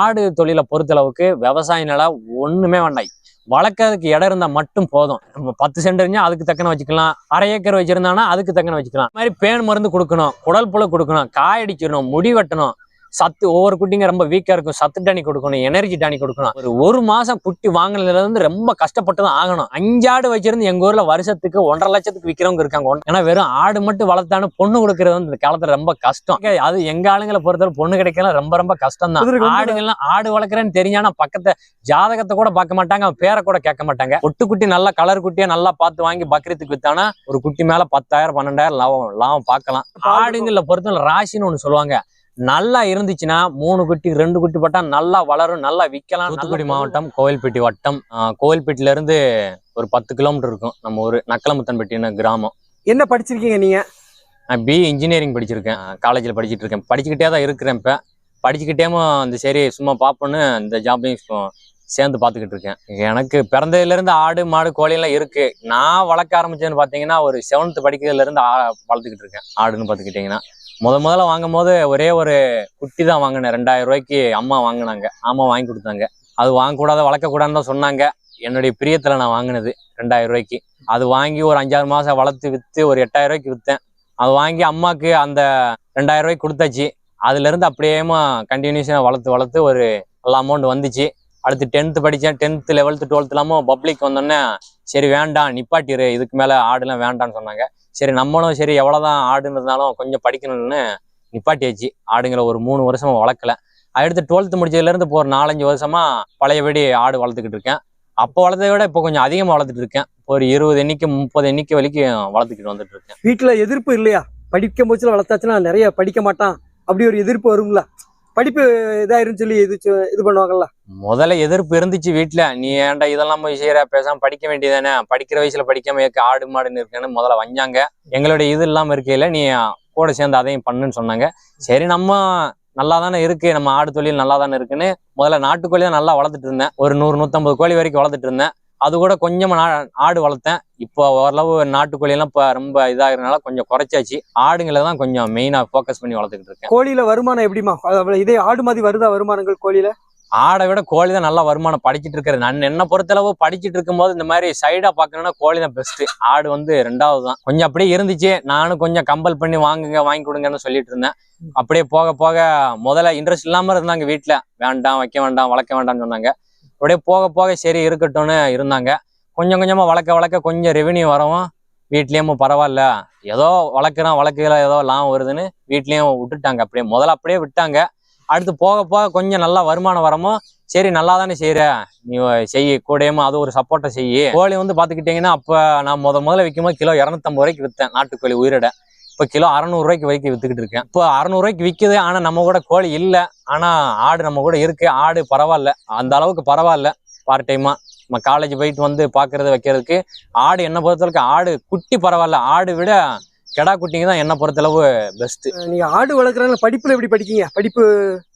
ஆடு தொழிலை பொறுத்தளவுக்கு விவசாய நிலம் ஒண்ணுமே வேண்டாய் வளர்க்கறதுக்கு இடம் இருந்தா மட்டும் போதும். நம்ம பத்து சென்ட் இருந்தா அதுக்கு தக்கன வச்சுக்கலாம். அரை ஏக்கர் வச்சுருந்தானா அதுக்கு தக்கன வச்சுக்கலாம். இந்த மாதிரி பேன் மருந்து கொடுக்கணும் குடல் புழு கொடுக்கணும் காயடிச்சிடணும் முடி வெட்டணும். சத்து ஒவ்வொரு குட்டிங்க ரொம்ப வீக்கா இருக்கும். சத்து டானி கொடுக்கணும் எனர்ஜி டானி கொடுக்கணும். ஒரு ஒரு மாசம் குட்டி வாங்கினதுல இருந்து ரொம்ப கஷ்டப்பட்டு தான் ஆகணும். அஞ்சாடு வச்சிருந்து எங்க ஊர்ல வருஷத்துக்கு ஒன்றரை லட்சத்துக்கு விக்கிறவங்க இருக்காங்க. ஏன்னா வெறும் ஆடு மட்டும் வளர்த்தானு பொண்ணு கொடுக்கறது வந்து இந்த காலத்துல ரொம்ப கஷ்டம். அது எங்க ஆளுங்களை பொறுத்தவரை பொண்ணு கிடைக்கலாம் ரொம்ப ரொம்ப கஷ்டம் தான். வந்து- ஆடுகள்லாம் ஆடு வளர்க்குறேன்னு தெரிஞ்சானா பக்கத்தை ஜாதகத்தை கூட பார்க்க மாட்டாங்க அவன் பேரை கூட கேட்க மாட்டாங்க. ஒட்டு குட்டி நல்லா கலர் குட்டியா நல்லா பார்த்து வாங்கி பக்ரீத்துக்கு வித்தானா ஒரு குட்டி மேல பத்தாயிரம் பன்னெண்டாயிரம் லாபம் லாபம் பார்க்கலாம். ஆடுங்கள பொறுத்தவரை ராசின்னு ஒண்ணு சொல்லுவாங்க. நல்லா இருந்துச்சுன்னா மூணு குட்டி ரெண்டு குட்டி போட்டா நல்லா வளரும் நல்லா விற்கலாம். தூத்துக்குடி மாவட்டம் கோவில்பட்டி வட்டம். கோவில்பட்டில இருந்து ஒரு பத்து கிலோமீட்டர் இருக்கும். நம்ம ஊர் நக்கலமுத்தன்பட்டின்னு கிராமம். என்ன படிச்சிருக்கீங்க நீங்க? நான் பி இன்ஜினியரிங் படிச்சிருக்கேன். காலேஜில் படிச்சிட்டு இருக்கேன். படிச்சுக்கிட்டே தான் இருக்கிறேன் இப்போ. படிச்சுக்கிட்டேமோ அந்த சரி சும்மா பார்ப்போன்னு இந்த ஜாப்பையும் இப்போ சேர்ந்து பார்த்துக்கிட்டு இருக்கேன். எனக்கு பிறந்ததுலேருந்து ஆடு மாடு கோழியெல்லாம் இருக்கு. நான் வளர்க்க ஆரம்பிச்சதுன்னு பார்த்தீங்கன்னா ஒரு செவன்த் படிக்கிறதுலேருந்து வளர்த்துக்கிட்டு இருக்கேன். ஆடுன்னு பார்த்துக்கிட்டிங்கன்னா முத முதல்ல வாங்கும் போது ஒரே ஒரு குட்டி தான் வாங்கினேன். ரெண்டாயிரம் ரூபாய்க்கு அம்மா வாங்கினாங்க. அம்மா வாங்கி கொடுத்தாங்க. அது வாங்கக்கூடாத வளர்க்கக்கூடாதுன்னு தான் சொன்னாங்க. என்னுடைய பிரியத்தில் நான் வாங்கினது ரெண்டாயிரம் ரூபாய்க்கு. அது வாங்கி ஒரு அஞ்சாறு மாதம் வளர்த்து விற்று ஒரு எட்டாயிரம் ரூபாய்க்கு விற்றேன் அது வாங்கி அம்மாவுக்கு அந்த ரெண்டாயிரம் ரூபாய்க்கு கொடுத்தாச்சு. அதுல இருந்து அப்படியேமா கண்டினியூஸாக வளர்த்து வளர்த்து ஒரு நல்ல அமௌண்ட் வந்துச்சு. அடுத்து டென்த்து படித்தேன். டென்த்து லெவல்த்து டுவெல்த்துலாமோ பப்ளிக் வந்தோடனே சரி வேண்டாம் நிப்பாட்டிரு இதுக்கு மேலே ஆடுலாம் வேண்டாம்னு சொன்னாங்க. சரி நம்மளும் சரி எவ்வளோதான் ஆடுன்னு இருந்தாலும் கொஞ்சம் படிக்கணும்னு நிப்பாட்டியாச்சு. ஆடுங்களை ஒரு மூணு வருஷமா வளர்க்கல. அடுத்து டுவெல்த்து முடிச்சதுலேருந்து இப்போ ஒரு நாலஞ்சு வருஷமா பழையபடி ஆடு வளர்த்துக்கிட்டு இருக்கேன். அப்போ வளர்த்ததை விட இப்போ கொஞ்சம் அதிகமாக வளர்த்துட்டு இருக்கேன். இப்போ ஒரு இருபது எண்ணிக்கை முப்பது எண்ணிக்கை வரைக்கும் வளர்த்துக்கிட்டு வந்துட்டு இருக்கேன். வீட்டில் எதிர்ப்பு இல்லையா? படிக்க முடிச்சுல வளர்த்தாச்சுன்னா நிறைய படிக்க மாட்டான். அப்படி ஒரு எதிர்ப்பு வரும்ல? படிப்பு இதாயிருன்னு சொல்லி இது இது பண்ணுவாங்கல்ல. முதல்ல எதிர்ப்பு இருந்துச்சு வீட்ல. நீ ஏன்டா இதெல்லாம் போய் செய்கிற பேசாம படிக்க வேண்டியதானே? படிக்கிற வயசுல படிக்காம இருக்க ஆடு மாடுன்னு இருக்கேன்னு முதல்ல வந்தாங்க எங்களுடைய இது இல்லாம இருக்கையில நீ கூட சேர்ந்து அதையும் பண்ணுன்னு சொன்னாங்க. சரி நம்ம நல்லா தானே இருக்கு. நம்ம ஆடு தொழில் நல்லா தானே இருக்குன்னு முதல்ல நாட்டுக்கோழி தான் நல்லா வளர்த்துட்டு இருந்தேன். ஒரு நூறு நூத்தம்பது கோழி வரைக்கும் வளர்த்துட்டு இருந்தேன். அது கூட கொஞ்சமா ஆடு வளர்த்தேன். இப்போ ஓரளவு நாட்டுக்கோழி எல்லாம் இப்போ ரொம்ப இதாகிறதுனால கொஞ்சம் குறைச்சாச்சு. ஆடுங்களை தான் கொஞ்சம் மெயினா ஃபோக்கஸ் பண்ணி வளர்த்துக்கிட்டு இருக்கேன். கோழியில வருமானம் எப்படிமா இதே ஆடு மாதிரி வருதா வருமானங்கள் கோழியில? ஆடை விட கோழி தான் நல்ல வருமானம் படிச்சுட்டு இருக்கிறது. நான் என்ன பொறுத்தளவு படிச்சுட்டு இருக்கும்போது இந்த மாதிரி சைடா பார்க்கணும்னா கோழி தான் பெஸ்ட் ஆடு வந்து ரெண்டாவது தான். கொஞ்சம் அப்படியே இருந்துச்சு. நானும் கொஞ்சம் கம்பல் பண்ணி வாங்குங்க வாங்கி கொடுங்கன்னு சொல்லிட்டு இருந்தேன். அப்படியே போக போக முதல்ல இன்ட்ரெஸ்ட் இல்லாம இருந்தாங்க வீட்டுல வேண்டாம் வைக்க வேண்டாம் வளர்க்க வேண்டாம்னு சொன்னாங்க. அப்படியே போக போக சரி இருக்கட்டும்னு இருந்தாங்க. கொஞ்சம் கொஞ்சமா வளர்க்க வளர்க்க கொஞ்சம் ரெவென்யூ வரவும் வீட்லயும் பரவாயில்ல. ஏதோ வளர்க்குறான் வளர்க்குற ஏதோ லாபம் வருதுன்னு வீட்லயும் விட்டுட்டாங்க. அப்படியே முதல்ல அப்படியே விட்டாங்க. அடுத்து போக போக கொஞ்சம் நல்லா வருமானம் வரமோ சரி நல்லா தானே செய்யற நீ செய்ய கூடயுமா அது ஒரு சப்போர்ட்டை செய்யி கோழி வந்து பாத்துக்கிட்டீங்கன்னா அப்ப நான் முத முதல்ல விற்கும்போது கிலோ இரநூத்தம்பது ரூபாய்க்கு விற்றேன் நாட்டுக்கோழி உயிரிட. இப்ப கிலோ அறநூறுரூவாய்க்கு ரூபாய்க்கு விற்றுக்கிட்டு இருக்கேன். இப்போ அறநூறுவாய்க்கு ரூபாய்க்கு ஆனால் ஆனா நம்ம கூட கோழி இல்ல. ஆனா ஆடு நம்ம கூட இருக்கு. ஆடு பரவாயில்ல. அந்த அளவுக்கு பரவாயில்ல. பார்ட் டைமாக நம்ம காலேஜ் போயிட்டு வந்து பார்க்குறது வைக்கிறதுக்கு ஆடு என்ன பொறுத்தளவுக்கு ஆடு குட்டி பரவாயில்ல. ஆடு விட கெடா குட்டிங்க தான் என்ன பொறுத்தளவு பெஸ்ட் நீங்க ஆடு வளர்க்குறாங்க படிப்புல எப்படி படிக்கீங்க? படிப்பு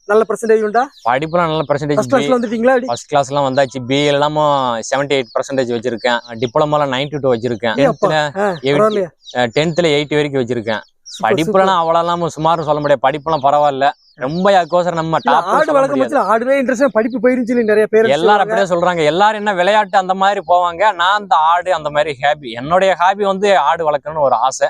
நல்ல பர்சன்டேஜ் உண்டா? படிப்புலாம் நல்ல ஃபர்ஸ்ட் பர்சன்டேஜ் கிளாஸ்ல வந்துட்டீங்களா ஃபர்ஸ்ட் கிளாஸ்லாம் வந்தாச்சு. எல்லாமும் செவன்டி எயிட் பர்சன்டேஜ் வச்சிருக்கேன். டிப்ளமால நைன்டி டூ வச்சிருக்கேன். ஏய் அப்பா. டென்த்ல ஆ, பரவாயில்லையா. டென்த்ல எயிட்டி வரைக்கும் வச்சிருக்கேன். படிப்புலாம் அவ்வளோலாம் சுமார் சொல்ல முடியாது. படிப்புலாம் பரவாயில்ல. ரொம்ப அதுக்கோசரம் நம்ம ஆடு வளர்க்கும் போச்சுல ஆடுவே இன்ட்ரெஸ்ட் படிப்பு போயிருன்னு சொல்லி நிறைய பேர் எல்லாரும் அப்படியே சொல்றாங்க. எல்லாரும் என்ன விளையாட்டு அந்த மாதிரி போவாங்க? நான் அந்த ஆடு அந்த மாதிரி ஹாபி என்னுடைய ஹாபி வந்து ஆடு வளர்க்கணும்னு ஒரு ஆசை.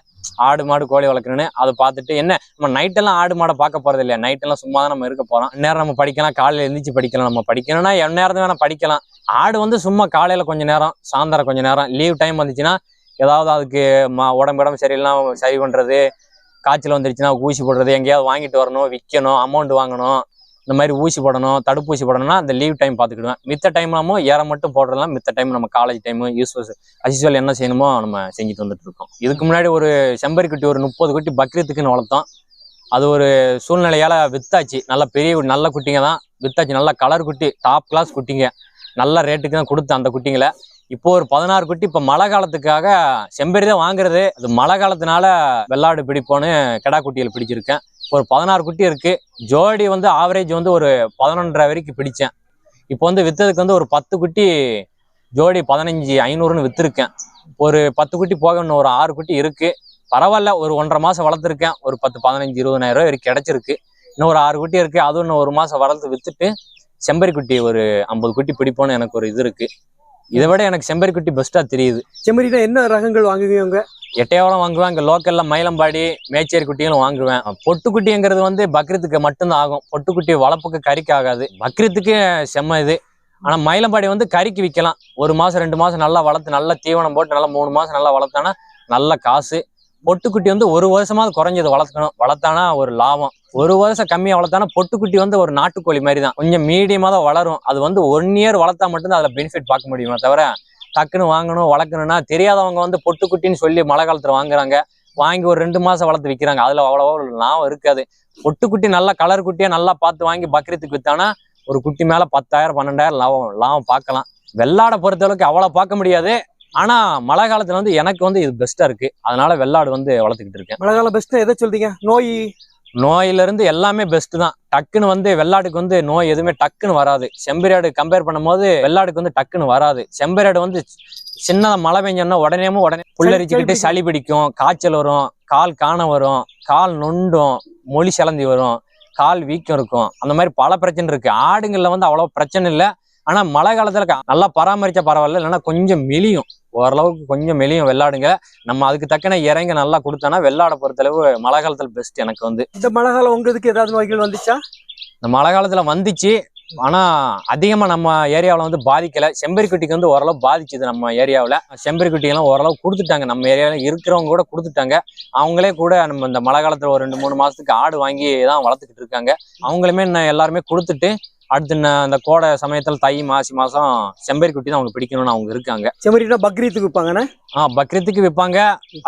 ஆடு மாடு கோழி வளர்க்கணும்னு அதை பார்த்துட்டு என்ன நம்ம நைட் எல்லாம் ஆடு மாடை பார்க்க போறது இல்லையா? நைட் எல்லாம் சும்மா தான் நம்ம இருக்க போறோம். நேரம் நம்ம படிக்கலாம். காலையில எழுந்திரிச்சு படிக்கலாம். நம்ம படிக்கணும்னா என் நேரம் வேணா படிக்கலாம். ஆடு வந்து சும்மா காலையில கொஞ்ச நேரம் சாயந்தரம் கொஞ்ச நேரம் லீவ் டைம் வந்துச்சுன்னா ஏதாவது அதுக்கு உடம்பு உடம்பு சரியில்லாம் சரி பண்றது காய்ச்சல் வந்துருச்சுன்னா ஊசி போடுறது எங்கேயாவது வாங்கிட்டு வரணும் விற்கணும் அமௌண்ட் வாங்கணும் இந்த மாதிரி ஊசி போடணும் தடுப்பூசி போடணும்னா அந்த லீவ் டைம் பார்த்துக்கிடுவேன். மித்த டைம்லாமும் ஏற மட்டும் போடுறதுலாம் மித்த டைம் நம்ம காலேஜ் டைமு யூஸ்வஸ் அசிசுவல் என்ன செய்யணுமோ நம்ம செஞ்சுட்டு வந்துட்டு இருக்கோம் இதுக்கு முன்னாடி ஒரு செம்பரி குட்டி ஒரு முப்பது குட்டி பக்ரீத்துக்குன்னு வளர்த்தோம். அது ஒரு சூழ்நிலையால் வித்தாச்சு. நல்ல பெரிய நல்ல குட்டிங்க தான். வித்தாச்சு. நல்ல கலர் குட்டி டாப் கிளாஸ் குட்டிங்க. நல்ல ரேட்டுக்கு தான் கொடுத்தேன் அந்த குட்டிங்களை. இப்போ ஒரு பதினாறு குட்டி இப்போ மழை காலத்துக்காக செம்பரி தான் வாங்குறது. அது மழை காலத்தினால வெள்ளாடு பிடிப்போன்னு கெடா குட்டியில் பிடிச்சிருக்கேன். இப்போ ஒரு பதினாறு குட்டி இருக்கு. ஜோடி வந்து ஆவரேஜ் வந்து ஒரு பதினொன்றரை வரைக்கும் பிடிச்சேன். இப்போ வந்து விற்றதுக்கு வந்து ஒரு பத்து குட்டி ஜோடி பதினஞ்சு ஐநூறுன்னு விற்றுருக்கேன் ஒரு பத்து குட்டி போக இன்னும் ஒரு ஆறு குட்டி இருக்கு. பரவாயில்ல ஒரு ஒன்றரை மாசம் வளர்த்துருக்கேன். ஒரு பத்து பதினஞ்சு இருபதாயிரம் ரூபாய் வரைக்கும் கிடச்சிருக்கு. இன்னும் ஒரு ஆறு குட்டி இருக்கு. அதுவும் இன்னும் ஒரு மாதம் வளர்த்து விற்றுட்டு செம்பரி குட்டி ஒரு ஐம்பது குட்டி பிடிப்போன்னு எனக்கு ஒரு இது இருக்குது இதை விட எனக்கு செம்பரி குட்டி பெஸ்டா தெரியுது. செம்மறினா என்ன ரகங்கள் வாங்குவீங்க எட்டையாவளம் வாங்குவேன் இங்க லோக்கல்ல மயிலம்பாடி மேச்சேரி குட்டிகளும் வாங்குவேன். பொட்டுக்குட்டிங்கிறது வந்து பக்ரீத்துக்கு மட்டும்தான் ஆகும். பொட்டுக்குட்டி வளர்ப்புக்கு கறிக்கு ஆகாது. பக்ரீத்துக்கு செம்ம இது. ஆனா மயிலம்பாடி வந்து கறிக்கு விற்கலாம் ஒரு மாசம் ரெண்டு மாசம் நல்லா வளர்த்து நல்லா தீவனம் போட்டு நல்லா மூணு மாசம் நல்லா வளர்த்தானா நல்ல காசு. பொட்டுக்குட்டி வந்து ஒரு வருஷமாவது குறைஞ்சது வளர்க்கணும் வளர்த்தானா ஒரு லாபம். ஒரு வருஷம் கம்மியா வளர்த்தானா பொட்டுக்குட்டி வந்து ஒரு நாட்டுக்கோழி மாதிரி தான் கொஞ்சம் மீடியமாக தான் வளரும். அது வந்து ஒன் இயர் வளர்த்தா மட்டும்தான் அதுல பெனிஃபிட் பார்க்க முடியுமே தவிர டக்குன்னு வாங்கணும் வளர்க்கணும்னா தெரியாதவங்க வந்து பொட்டுக்குட்டின்னு சொல்லி மழை காலத்துல வாங்குறாங்க. வாங்கி ஒரு ரெண்டு மாசம் வளர்த்து விற்கிறாங்க அதுல அவ்வளோவா லாபம் இருக்காது. பொட்டுக்குட்டி நல்லா கலர் குட்டியா நல்லா பார்த்து வாங்கி பக்ரீத்துக்கு விற்றானா ஒரு குட்டி மேல பத்தாயிரம் பன்னெண்டாயிரம் லாபம் லாபம் பார்க்கலாம். வெள்ளாடை பொறுத்தளவுக்கு அவ்வளவு பார்க்க முடியாது. ஆனா மழை காலத்துல வந்து எனக்கு வந்து இது பெஸ்டா இருக்கு. அதனால வெள்ளாடு வந்து வளர்த்துக்கிட்டு இருக்கேன். மழை காலம் பெஸ்ட் எதை சொல்றீங்க? நோய்? நோயில இருந்து எல்லாமே பெஸ்ட் தான். டக்குன்னு வந்து வெள்ளாடுக்கு வந்து நோய் எதுவுமே டக்குன்னு வராது. செம்பரியாடு கம்பேர் பண்ணும்போது வெள்ளாடுக்கு வந்து டக்குன்னு வராது. செம்பரியாடு வந்து சின்னதா மழை உடனேமும் உடனே புல்லரிச்சுக்கிட்டு பிடிக்கும். சளி பிடிக்கும். காய்ச்சல் வரும் கால் காண வரும் கால் நொண்டும் மொழி சிலந்தி வரும் கால் வீக்கம் இருக்கும். அந்த மாதிரி பல பிரச்சனை இருக்கு. ஆடுங்கள்ல வந்து அவ்வளவு பிரச்சனை இல்லை. ஆனா மழை காலத்துல நல்லா பராமரிச்சா பரவாயில்ல இல்லைன்னா கொஞ்சம் மெலியும். ஓரளவுக்கு கொஞ்சம் மெலியும் வெள்ளாடுங்க. நம்ம அதுக்கு தக்கன இறங்க நல்லா கொடுத்தோன்னா வெள்ளாடை பொறுத்தளவு மழை காலத்துல பெஸ்ட் எனக்கு வந்து. இந்த மழை காலம் உங்களுக்கு ஏதாவது நோய்கள் வந்துச்சா? இந்த மழை காலத்துல வந்துச்சு. ஆனா அதிகமா நம்ம ஏரியாவுல வந்து பாதிக்கல. செம்பரி குட்டிக்கு வந்து ஓரளவு பாதிச்சுது நம்ம ஏரியாவுல. செம்பரி குட்டியெல்லாம் ஓரளவு கொடுத்துட்டாங்க. நம்ம ஏரியாவில் இருக்கிறவங்க கூட கொடுத்துட்டாங்க. அவங்களே கூட நம்ம இந்த மழை காலத்துல ஒரு ரெண்டு மூணு மாசத்துக்கு ஆடு வாங்கி தான் வளர்த்துக்கிட்டு இருக்காங்க. அவங்களுமே எல்லாருமே கொடுத்துட்டு அடுத்து இந்த கோடை சமயத்துல தை மாசி மாசம் செம்பரி குட்டி தான் அவங்க பிடிக்கணும்னு அவங்க இருக்காங்க. செம்மறினா பக்ரீத்துக்கு விற்பாங்கண்ணே ஆ பக்ரீத்துக்கு விற்பாங்க.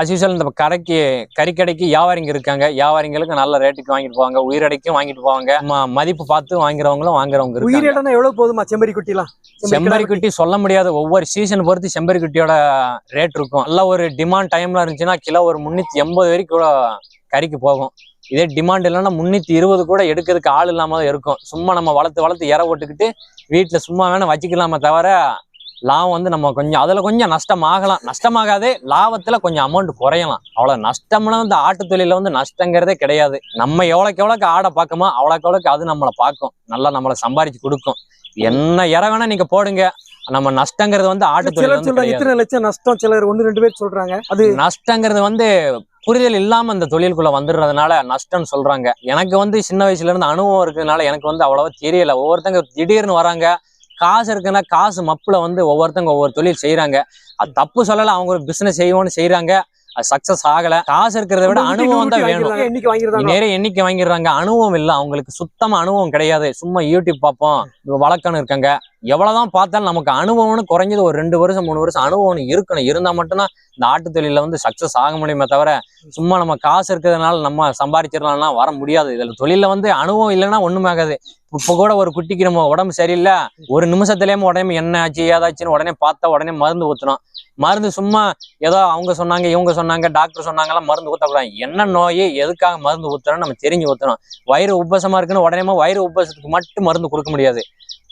அஸ்யூசல் இந்த கரைக்கு கறிக்கடைக்கு வியாபாரிங்க இருக்காங்க. வியாபாரிங்களுக்கு நல்ல ரேட்டுக்கு வாங்கிட்டு போவாங்க. உயிரடைக்கும் வாங்கிட்டு போவாங்க. மதிப்பு பார்த்து வாங்குறவங்களும் வாங்குறவங்க இருக்காங்க. உயிரிடம்னா எவ்வளவு போதுமா செம்மறி குட்டிலாம்? செம்பரி குட்டி சொல்ல முடியாது. ஒவ்வொரு சீசன் பொறுத்து செம்பரி குட்டியோட ரேட் இருக்கும். நல்ல ஒரு டிமாண்ட் டைம்ல இருந்துச்சுன்னா கிலோ ஒரு முன்னூத்தி எண்பது வரைக்கும் கூட கறிக்கு போகும். இதே டிமாண்ட் இல்லைன்னா முன்னூத்தி இருபது கூட எடுக்கிறதுக்கு ஆள் இல்லாம தான் இருக்கும். சும்மா நம்ம வளர்த்து வளர்த்து இற ஓட்டுக்கிட்டு வீட்டுல சும்மா வேணா வச்சுக்கலாமே தவிர லாபம் வந்து நம்ம கொஞ்சம் அதுல கொஞ்சம் நஷ்டம் ஆகலாம். நஷ்டமாகாது லாபத்துல கொஞ்சம் அமௌண்ட் குறையலாம். அவ்வளவு நஷ்டம்னா வந்து ஆட்டு தொழில வந்து நஷ்டங்கிறதே கிடையாது. நம்ம எவ்வளவுக்கு எவ்வளவுக்கு ஆடை பார்க்கமோ அவ்வளோக்கு எவ்வளவுக்கு அது நம்மளை பார்க்கும். நல்லா நம்மளை சம்பாரிச்சு கொடுக்கும். என்ன இற வேணா நீங்க போடுங்க. நம்ம நஷ்டங்கிறது வந்து ஆட்டு தொழில் இத்தனை லட்சம் நஷ்டம் சிலர் ஒண்ணு ரெண்டு பேர் சொல்றாங்க. அது நஷ்டங்கிறது வந்து புரிதல் இல்லாமல் இந்த தொழிலுக்குள்ள வந்துடுறதுனால நஷ்டம்னு சொல்றாங்க. எனக்கு வந்து சின்ன வயசுல இருந்து அனுபவம் இருக்கிறதுனால எனக்கு வந்து அவ்வளவா தெரியல. ஒவ்வொருத்தங்க திடீர்னு வராங்க. காசு இருக்குன்னா காசு மப்பில் வந்து ஒவ்வொருத்தங்க ஒவ்வொரு தொழில் செய்யறாங்க அது தப்பு சொல்லல அவங்க ஒரு பிஸ்னஸ் செய்வோன்னு செய்யறாங்க அது சக்சஸ் ஆகல. காசு இருக்கிறத விட அனுபவம் தான் வேணும். நிறைய எண்ணிக்கை வாங்கிடுறாங்க? அனுபவம் இல்ல. அவங்களுக்கு சுத்தமா அனுபவம் கிடையாது. சும்மா யூடியூப் பார்ப்போம். வழக்கம்னு இருக்காங்க. எவ்வளவுதான் பார்த்தாலும் நமக்கு அனுபவம்னு குறைஞ்சது ஒரு ரெண்டு வருஷம் மூணு வருஷம் அனுபவம் இருக்கணும். இருந்தா மட்டும்தான் இந்த ஆட்டு தொழில வந்து சக்சஸ் ஆக முடியுமே தவிர சும்மா நம்ம காசு இருக்கிறதுனால நம்ம சம்பாதிச்சிடலாம்னா வர முடியாது. இதுல தொழில வந்து அனுபவம் இல்லைன்னா ஒண்ணுமே ஆகாது. இப்ப கூட ஒரு குட்டிக்கு நம்ம உடம்பு சரியில்லை. ஒரு நிமிஷத்துலயே உடனே என்ன ஆச்சு ஏதாச்சுன்னு உடனே பார்த்தா உடனே மருந்து ஊத்தணும் மருந்து சும்மா ஏதோ அவங்க சொன்னாங்க இவங்க சொன்னாங்க டாக்டர் சொன்னாங்கலாம் மருந்து ஊற்றக்கூடாது என்ன நோய் எதுக்காக மருந்து ஊற்றுறோம் நம்ம தெரிஞ்சு ஊற்றணும் வயிறு உபசமாக இருக்குன்னு உடனே வயிறு உபசத்துக்கு மட்டும் மருந்து கொடுக்க முடியாது.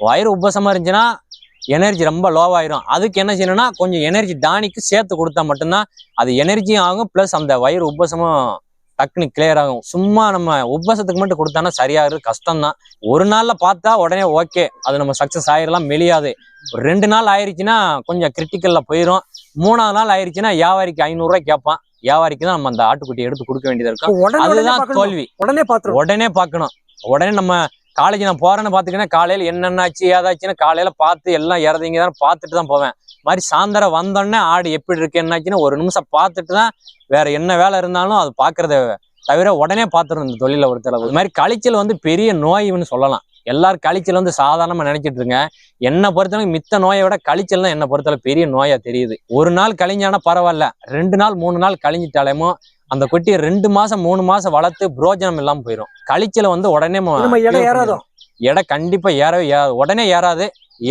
வயிறு உபசமாக இருந்துச்சுன்னா எனர்ஜி ரொம்ப லோவாயிரும் அதுக்கு என்ன செய்யணும்னா கொஞ்சம் எனர்ஜி டானிக்கு சேர்த்து கொடுத்தா மட்டும்தான் அது எனர்ஜியும் ஆகும் ப்ளஸ் அந்த வயிறு உபசமும் டக்குனு கிளியர் ஆகும். சும்மா நம்ம உப்பசத்துக்கு மட்டும் கொடுத்தானா சரியாகிறது கஷ்டம் தான் ஒரு நாள்ல பார்த்தா உடனே ஓகே அது நம்ம சக்சஸ் ஆயிரலாம் மெலியாது. ஒரு ரெண்டு நாள் ஆயிருச்சுன்னா கொஞ்சம் கிரிட்டிக்கல்ல போயிடும் மூணாவது நாள் ஆயிருச்சுன்னா வியாபாரிக்கு ஐநூறுரூவா கேட்பான். வியாபாரிக்கு தான் நம்ம அந்த ஆட்டுக்குட்டி எடுத்து கொடுக்க வேண்டியது இருக்கும். அதுதான். தோல்வி. உடனே பாத்துரும் உடனே பார்க்கணும். உடனே நம்ம காலேஜ் நான் போறேன்னு பாத்துக்கினா காலையில என்னென்னாச்சு ஏதாச்சுன்னு காலையில பார்த்து எல்லாம் இறதிங்க தான் பார்த்துட்டு தான் போவேன். மாதிரி சாயந்தரம் வந்தோடனே ஆடு எப்படி இருக்கு என்னாச்சுன்னு ஒரு நிமிஷம் பார்த்துட்டு தான் வேற என்ன வேலை இருந்தாலும் அது பாக்குறத தவிர உடனே பார்த்துரும் இந்த தொழில ஒருத்தளவு இது மாதிரி கழிச்சல் வந்து பெரிய நோய்னு சொல்லலாம். எல்லாரும் கழிச்சல் வந்து சாதாரணமா நினைச்சிட்டு இருங்க. என்னை பொறுத்தளவுக்கு மித்த நோயை விட கழிச்சல் தான் என்னை பொறுத்தளவு பெரிய நோயா தெரியுது. ஒரு நாள் கழிஞ்சானா பரவாயில்ல. ரெண்டு நாள் மூணு நாள் கழிஞ்சிட்டாலேமோ அந்த குட்டியை ரெண்டு மாசம் மூணு மாசம் வளர்த்து புரோஜனம் இல்லாம போயிடும் கழிச்சல வந்து உடனே ம- நம்ம எடை clear ஏறாதோ? எடை கண்டிப்பா ஏறவே ஏறாது. உடனே ஏறாது.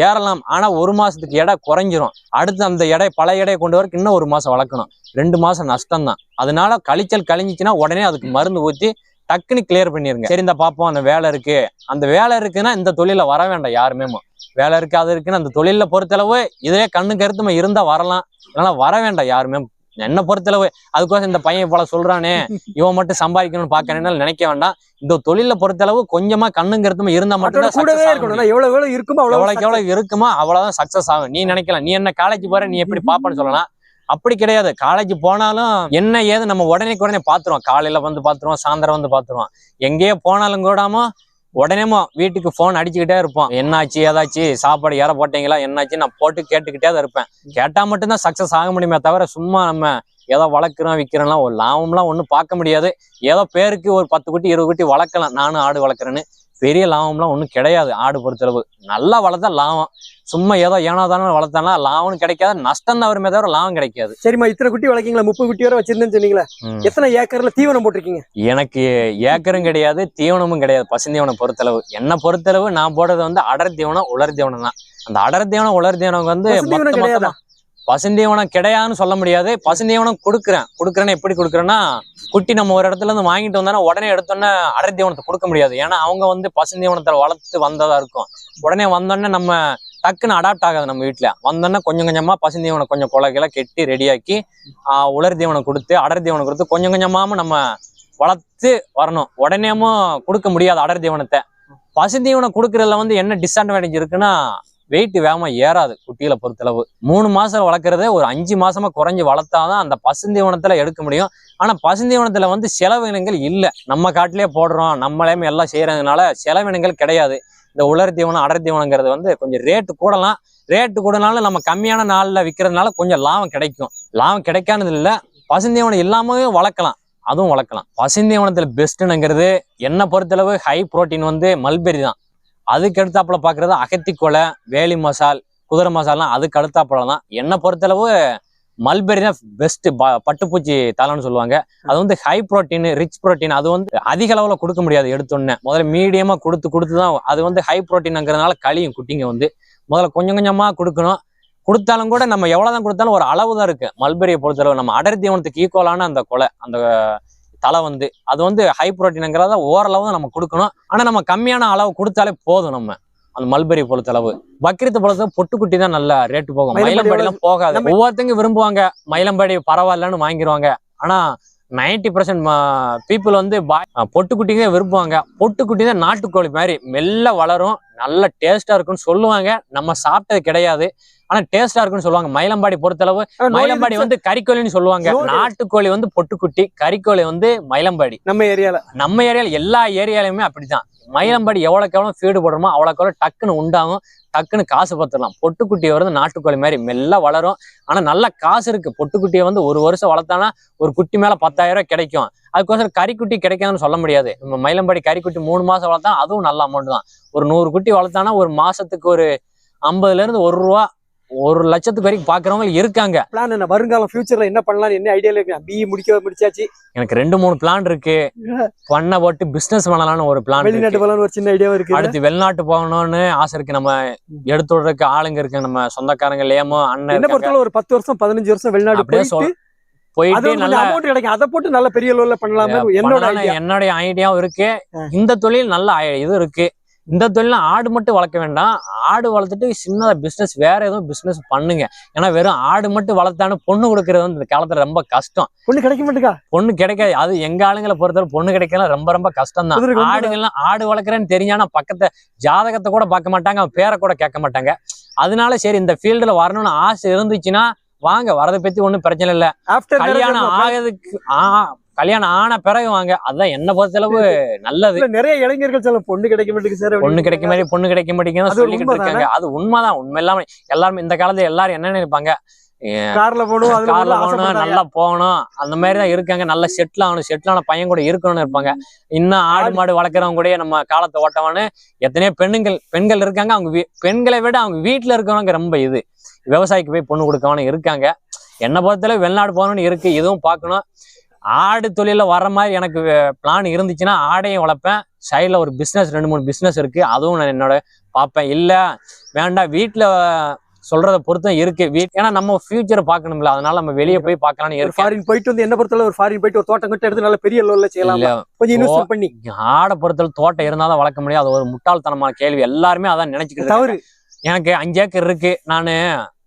ஏறலாம். ஆனால் ஒரு மாதத்துக்கு எடை குறைஞ்சிரும். அடுத்து அந்த எடை பழைய எடையை கொண்டு வரக்கு இன்னும் ஒரு மாதம் வளர்க்கணும். ரெண்டு மாதம் நஷ்டம் தான் அதனால கழிச்சல் கழிஞ்சிச்சுன்னா உடனே அதுக்கு மருந்து ஊற்றி டக்குன்னு கிளியர் பண்ணிடுங்க சரி இந்த பார்ப்போம் அந்த வேலை இருக்குது அந்த வேலை இருக்குன்னா இந்த தொழிலில் வர வேண்டாம் யாருமே. வேலை இருக்குது அது இருக்குன்னு அந்த தொழிலில் பொறுத்தளவு இதே கண்ணு கருத்துமே இருந்தால் வரலாம். அதனால் வர வேண்டாம் யாருமே. என்ன பொறுத்தளவு அதுக்கோசம் இந்த பையன் போல சொல்றானே இவன் மட்டும் சம்பாதிக்கணும்னு பாக்கறேன்னு நினைக்க வேண்டாம். இந்த தொழில பொறுத்தளவு கொஞ்சமா கண்ணுங்கிறதும் இருந்தா மட்டும் கூடவே இருக்கணும் எவ்வளவு எவ்வளவு இருக்குமோ அவ்வளவு எவ்வளவுக்கு எவ்வளவு இருக்குமோ அவ்வளவுதான் சக்சஸ் ஆகும். நீ நினைக்கலாம் நீ என்ன காலேஜ் போற நீ எப்படி பாப்பன்னு சொல்லலாம். அப்படி கிடையாது. காலேஜ் போனாலும் என்ன ஏது நம்ம உடனே உடனே பாத்துருவோம். காலையில வந்து பாத்துருவோம் சாயந்தரம் வந்து பாத்துருவோம். எங்கேயோ போனாலும் கூடாம உடனேமா வீட்டுக்கு ஃபோன் அடிச்சுக்கிட்டே இருப்போம். என்னாச்சு ஏதாச்சு சாப்பாடு ஏற போட்டீங்களா என்னாச்சு நான் போட்டு கேட்டுக்கிட்டே தான் இருப்பேன். கேட்டா மட்டும்தான் சக்ஸஸ் ஆக முடியுமே தவிர சும்மா நம்ம ஏதோ வளர்க்குறோம் விற்கிறோம்லாம் ஒரு லாபம்லாம் ஒன்றும் பார்க்க முடியாது. ஏதோ பேருக்கு ஒரு பத்து குட்டி இருபது குட்டி வளர்க்கலாம். நானும் ஆடு வளர்க்குறேன்னு. பெரிய லாபம்லாம் ஒன்றும் கிடையாது. ஆடு பொறுத்தளவு நல்லா வளர்த்தா லாபம். சும்மா ஏதோ ஏனோ தானே வளர்த்தானா லாபம்னு கிடைக்காது. நஷ்டம் தான் வருமே தவிர லாபம் கிடைக்காது. சரிம்மா இத்தனை குட்டி வளர்க்கீங்களா? முப்பது குட்டி வரை வச்சிருந்தேன்னு சொன்னீங்களா. எத்தனை ஏக்கர்ல தீவனம் போட்டிருக்கீங்க? எனக்கு ஏக்கரும் கிடையாது தீவனமும் கிடையாது பசுந்தீவனம் பொறுத்தளவு என்ன பொறுத்தளவு நான் போடுறது வந்து அடர் தீவனம் உலர் தீவனம் தான் அந்த அடர் தீவனம் உலர் தீவனம் வந்து பசுந்தீவனம் கிடையாதுன்னு சொல்ல முடியாது. பசுந்தீவனம் கொடுக்குறேன். கொடுக்குறேன்னு எப்படி கொடுக்குறேன்னா குட்டி நம்ம ஒரு இடத்துல இருந்து வாங்கிட்டு வந்தோன்னா உடனே எடுத்தோன்னே அடர் தீவனத்தை கொடுக்க முடியாது. ஏன்னா அவங்க வந்து பசுந்தீவனத்தை வளர்த்து வந்ததா இருக்கும். உடனே வந்தோடனே நம்ம டக்குன்னு அடாப்ட் ஆகாது நம்ம வீட்டில் வந்தோன்னே கொஞ்சம் கொஞ்சமா பசுந்தீவனம் கொஞ்சம் குலகெல்லாம் கெட்டி ரெடியாக்கி ஆஹ் உலர் தீவனம் கொடுத்து அடர் தீவனம் கொடுத்து கொஞ்சம் கொஞ்சமாக நம்ம வளர்த்து வரணும். உடனேமும் கொடுக்க முடியாது அடர் தீவனத்தை. பசுந்தீவனம் கொடுக்குறதுல வந்து என்ன டிஸ்அட்வான்டேஜ் இருக்குன்னா வெயிட் வேகமாக ஏறாது குட்டியில் பொறுத்தளவு. மூணு மாசம் வளர்க்குறதே ஒரு அஞ்சு மாசமா குறைஞ்சி வளர்த்தாதான் அந்த பசுந்தீவனத்துல எடுக்க முடியும். ஆனா பசுந்தீவனத்துல வந்து செலவினங்கள் இல்லை. நம்ம காட்டிலே போடுறோம் நம்மளே எல்லாம் செய்யறதுனால செலவினங்கள் கிடையாது. இந்த உலர் தீவனம் அடர் தீவனங்கிறது வந்து கொஞ்சம் ரேட்டு கூடலாம். ரேட்டு கூடனாலும் நம்ம கம்மியான நாளில் விற்கிறதுனால கொஞ்சம் லாபம் கிடைக்கும். லாபம் கிடைக்கானது இல்லை பசுந்தீவனம் இல்லாமவே வளர்க்கலாம். அதுவும் வளர்க்கலாம். பசுந்தீவனத்தில் பெஸ்ட்டுனுங்கிறது என்னை பொறுத்தளவு ஹை புரோட்டீன் வந்து மல்பெரி தான். அதுக்கு அடுத்தாப்புல பார்க்குறது அகத்திக்கொலை வேலி மசால் குதிரை மசாலாம் அதுக்கு அடுத்தாப்புல தான். என்னை பொறுத்தளவு மல்பெரி தான் பெஸ்ட் பட்டுப்பூச்சி தலைன்னு சொல்லுவாங்க. அது வந்து ஹை ப்ரோட்டீன் ரிச் புரோட்டீன் அது வந்து அதிக அளவில் கொடுக்க முடியாது எடுத்தோடனே முதல்ல மீடியமாக கொடுத்து கொடுத்து தான் அது வந்து ஹை ப்ரோட்டீனுங்கிறதுனால கழியும் குட்டிங்க வந்து. முதல்ல கொஞ்சம் கொஞ்சமாக கொடுக்கணும். கொடுத்தாலும் கூட நம்ம எவ்வளவுதான் கொடுத்தாலும் ஒரு அளவு தான் இருக்குது மல்பெரியை பொறுத்தளவு நம்ம அடர் தீவனத்துக்கு ஈக்குவலான அந்த கொலை அந்த தலை வந்து அது வந்து ஹை புரோட்டீனுங்கிறத ஓரளவு தான் நம்ம கொடுக்கணும். ஆனா நம்ம கம்மியான அளவு கொடுத்தாலே போதும் நம்ம. அந்த மல்பெரி பொறுத்தளவு. பக்ரீத்து பொறுத்த பொட்டுக்குட்டி தான் நல்ல ரேட்டு போகும். மயிலம்பாடி எல்லாம் போகாது. ஒவ்வொருத்தங்க விரும்புவாங்க மயிலம்பாடி பரவாயில்லன்னு வாங்கிடுவாங்க ஆனா நைன்டி பர்சன்ட் பீப்புள் வந்து பாய் பொட்டுக்குட்டிங்க விரும்புவாங்க. பொட்டுக்குட்டி தான் நாட்டுக்கோழி மாதிரி மெல்ல வளரும் நல்ல டேஸ்டா இருக்கும்னு சொல்லுவாங்க. நம்ம சாப்பிட்டது கிடையாது. ஆனா டேஸ்டா இருக்குன்னு சொல்லுவாங்க. மயிலம்பாடி பொறுத்தளவு மயிலம்பாடி வந்து கறிக்கோழின்னு சொல்லுவாங்க. நாட்டுக்கோழி வந்து பொட்டுக்குட்டி கறிக்கோழி வந்து மயிலம்பாடி. நம்ம ஏரியால. நம்ம ஏரியால எல்லா ஏரியாலையுமே அப்படிதான். மயிலம்பாடி எவ்வளோக்கு எவ்வளோ ஃபீடு போடுறோமோ அவ்வளோக்கு எவ்வளோ டக்குன்னு உண்டாகும். டக்குன்னு காசு பத்துடலாம். பொட்டுக்குட்டி வருது நாட்டுக்கோழி மாதிரி மெல்ல வளரும். ஆனா நல்ல காசு இருக்கு. பொட்டுக்குட்டியை வந்து ஒரு வருஷம் வளர்த்தானா ஒரு குட்டி மேல பத்தாயிரம் ரூபாய் கிடைக்கும். அதுக்கோசரம் கறிக்குட்டி கிடைக்காதுன்னு சொல்ல முடியாது. நம்ம மயிலம்பாடி கறிக்குட்டி மூணு மாசம் வளர்த்தா அதுவும் நல்ல அமௌண்ட் தான். ஒரு நூறு குட்டி வளர்த்தானா ஒரு மாசத்துக்கு ஒரு ஐம்பதுல இருந்து ஒரு ரூபா ஒரு லட்சத்துக்கு வரைக்கும் பாக்குறவங்க இருக்காங்க. பிளான் என்ன? வருங்காலம் ஃபியூச்சர்ல என்ன பண்ணலாம் என்ன ஐடியால இருக்கு பிஇ முடிக்க முடிச்சாச்சு. எனக்கு ரெண்டு மூணு பிளான் இருக்கு. பண்ண போட்டு பிசினஸ் பண்ணலாம்னு ஒரு பிளான் வெளிநாட்டு போலான்னு ஒரு சின்ன ஐடியாவும் இருக்கு அடுத்து வெளிநாட்டு போகணும்னு ஆசை இருக்கு. நம்ம எடுத்து விடுறதுக்கு ஆளுங்க இருக்கு. நம்ம சொந்தக்காரங்க லேமோ அண்ணன் என்ன. பொறுத்தவரை ஒரு பத்து வருஷம் பதினஞ்சு வருஷம் வெளிநாடு அப்படியே போயிட்டு சொல் அது போயிட்டு நல்லா அமௌண்ட் கிடைக்கும். அதை போட்டு நல்ல பெரிய லெவல்ல பண்ணலாமே. என்னோட என்னுடைய ஐடியாவும் இருக்கு. இந்த தொழில் நல்ல இது இருக்கு. இந்த தொழில் ஆடு மட்டும் வளர்க்க வேண்டாம். ஆடு வளர்த்துட்டு சின்னதா பிசினஸ் வேற எதுவும் பிசினஸ் பண்ணுங்க. ஏன்னா வெறும் ஆடு மட்டும் வளர்த்தானு பொண்ணு கொடுக்கறது வந்து இந்த காலத்துல ரொம்ப கஷ்டம். ஒண்ணு கிடைக்க மாட்டேக்கா? பொண்ணு கிடைக்காது. அது எங்க ஆளுங்களை பொறுத்தவரை பொண்ணு கிடைக்கலாம். ரொம்ப ரொம்ப கஷ்டம் தான் ஆடுகள்லாம் ஆடு வளர்க்குறேன்னு தெரிஞ்சானா பக்கத்தை ஜாதகத்தை கூட பார்க்க மாட்டாங்க. அவன் பேரை கூட கேட்க மாட்டாங்க. அதனால சரி இந்த ஃபீல்டுல வரணும்னு ஆசை இருந்துச்சுன்னா வாங்க வரதை பத்தி ஒன்றும் பிரச்சனை இல்லை. கல்யாணம் ஆகிறதுக்கு ஆ கல்யாணம் ஆன பிறகு வாங்க. அதான் என்ன பொறுத்தளவு நல்லது. நிறைய இளைஞர்கள் சொல்ல பொண்ணு கிடைக்க மாட்டேங்குது சார் பொண்ணு கிடைக்க மாதிரி பொண்ணு கிடைக்க ஒரு சொல்லிக்கிட்டு? இருக்காங்க. அது உண்மைதான். உண்மை இல்லாம எல்லாருமே இந்த காலத்துல எல்லாரும் என்ன நினைப்பாங்க? கார்ல போகணும் கார்ல போகணும். நல்லா போகணும். அந்த மாதிரி தான் இருக்காங்க. நல்லா செட்டில் ஆகணும். செட்டில் ஆன பையன் கூட இருக்கணும்னு இருப்பாங்க. இன்னும் ஆடு மாடு வளர்க்குறவங்க கூட நம்ம காலத்தை ஓட்டவான்னு எத்தனையோ பெண்ணுங்கள் பெண்கள் இருக்காங்க. அவங்க பெண்களை விட அவங்க வீட்டுல இருக்கிறவங்க ரொம்ப இது. விவசாயிக்கு போய் பொண்ணு கொடுக்கவனு இருக்காங்க. என்னை பொறுத்தளவு வெளிநாடு போகணும்னு இருக்கு. இதுவும் பார்க்கணும். ஆடு தொழில வர்ற மாதிரி எனக்கு பிளான் இருந்துச்சுன்னா ஆடையும் வளர்ப்பேன். சைடில் ஒரு பிஸ்னஸ் ரெண்டு மூணு பிஸ்னஸ் இருக்கு. அதுவும் நான் என்னோட பார்ப்பேன். இல்லை வேண்டாம் வீட்டில் சொல்றத பொறுத்தும் இருக்கு. வீட் ஏன்னா நம்ம ஃபியூச்சரை பார்க்கணும்ல. அதனால நம்ம வெளியே போய் பார்க்கலாம்னு ஒரு இருக்கேன். ஃபாரின் போயிட்டு வந்து என்ன பொறுத்தளவு ஒரு ஃபாரின் போயிட்டு ஒரு தோட்டம் கட்ட எடுத்து நல்ல பெரிய லெவல்ல செய்யலாம்? கொஞ்சம் இன்வெஸ்ட் பண்ணி. ஆடை பொறுத்தளவு தோட்டம் இருந்தால் தான் வளர்க்க முடியும். அது ஒரு முட்டாள்தனமான கேள்வி. எல்லாருமே அதான் நினைச்சுக்கிட்டு தவறு. எனக்கு அஞ்சு ஏக்கர் இருக்கு. நான்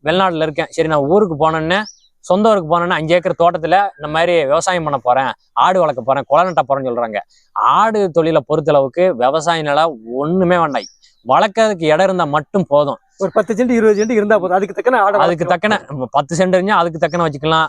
வெளிநாட்டுல இருக்கேன். சரி நான் ஊருக்கு போனேன்னு சொந்த ஊருக்கு போனோன்னா அஞ்சு ஏக்கர் தோட்டத்துல இந்த மாதிரி விவசாயம் பண்ண போறேன் ஆடு வளர்க்க போறேன் குலை நட்ட போறேன்னு சொல்றாங்க. ஆடு தொழிலை பொறுத்தளவுக்கு விவசாய நிலம் ஒண்ணுமே வேண்டாம். வளர்க்கறதுக்கு இடம் இருந்தா மட்டும் போதும். ஒரு பத்து சென்ட் இருபது சென்ட் இருந்தா போதும். அதுக்கு தக்கன ஆடை அதுக்கு. தக்கன பத்து சென்ட் இருந்தா அதுக்கு தக்கன வச்சுக்கலாம்.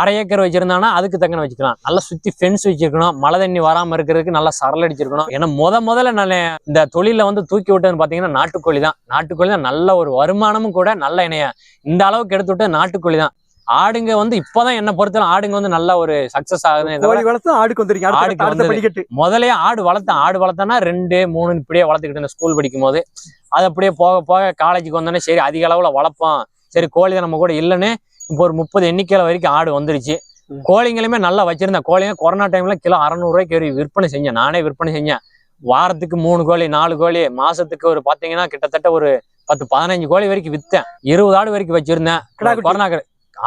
அரை ஏக்கர் வச்சிருந்தானா அதுக்கு தக்கன வச்சுக்கலாம். நல்லா சுத்தி ஃபென்ஸ் வச்சிருக்கணும். மழை தண்ணி வராம இருக்கிறதுக்கு நல்லா சரல் அடிச்சிருக்கணும். ஏன்னா முத முதல்ல நான் இந்த தொழில வந்து தூக்கி விட்டதுன்னு பாத்தீங்கன்னா நாட்டுக்கோழி தான். நாட்டுக்கோழி தான் நல்ல ஒரு வருமானமும் கூட நல்ல இணைய. இந்த அளவுக்கு எடுத்து விட்டது நாட்டுக்கோழி தான். ஆடுங்க வந்து இப்பதான் என்ன பொறுத்தவரை ஆடுங்க வந்து நல்ல ஒரு சக்சஸ் கோழி வளர்த்து ஆடுக்கு வந்துருக்கீங்க. ஆடுக்கு முதலே ஆடு வளர்த்தேன். ஆடு வளர்த்தேன்னா ரெண்டு மூணு இப்படியே வளர்த்துக்கிட்டு ஸ்கூல் படிக்கும் போது அது அப்படியே போக போக காலேஜுக்கு வந்தோடனே சரி அதிக அளவுல வளர்ப்போம். சரி கோழி தான் நம்ம கூட இல்லைன்னு இப்போ ஒரு முப்பது எண்ணிக்கையில வரைக்கும் ஆடு வந்துருச்சு. ம். கோழிங்களுமே நல்லா வச்சிருந்தேன். கோழிங்க கொரோனா டைம்ல கிலோ அறநூறுவாய்க்கு விற்பனை செஞ்சேன். நானே விற்பனை செஞ்சேன். வாரத்துக்கு மூணு கோழி நாலு கோழி மாசத்துக்கு ஒரு பாத்தீங்கன்னா கிட்டத்தட்ட ஒரு பத்து பதினஞ்சு கோழி வரைக்கும் வித்தேன். இருபது ஆடு வரைக்கும் வச்சிருந்தேன். கொரோனா